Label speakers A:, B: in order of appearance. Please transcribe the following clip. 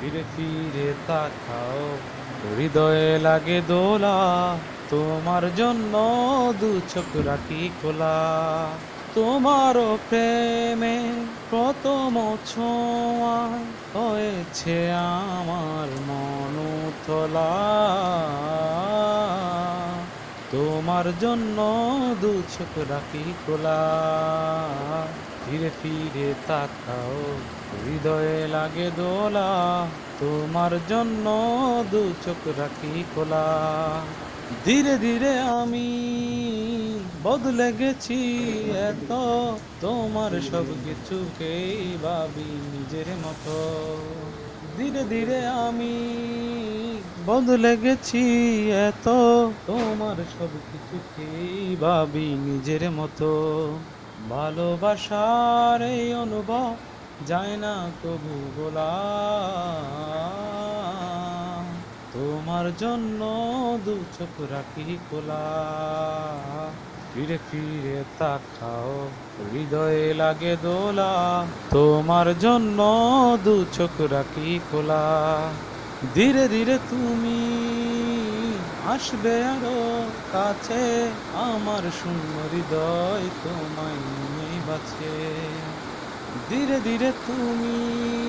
A: ফিরে ফিরে তাকাও। হৃদয়ে লাগে দোলা, তোমার জন্য দু চোখ রাখি খোলা। তোমারও প্রেমে প্রথম ছোঁয়ায় হয়েছে আমার মন তোলা তোমার জন্য দু চোখ রাখি খোলা। ফিরে ফিরে তাকাও, হৃদয়ে লাগে দোলা, তোমার জন্য দু চোখ রাখি খোলা। ধীরে ধীরে আমি বদলে গেছি, এত তোমার সব কিছুকেই ভাবি নিজের মতো। ধীরে ধীরে আমি বদলে গেছি, এত তোমার সব কিছুকেই ভাবি নিজের মতো। ভালোবাসার এই অনুভব যায় না কবু বলা তোমার জন্য দু চোখ রাখি খোলা। ফিরে ফিরে তাকাও, হৃদয়ে লাগে দোলা। তোমার জন্য দু চোখ রাখি খোলা। ধীরে ধীরে তুমি আসবে আরও কাছে আমার শূন্য হৃদয় তোমায় নিয়ে বাঁচে। ধীরে ধীরে তুমি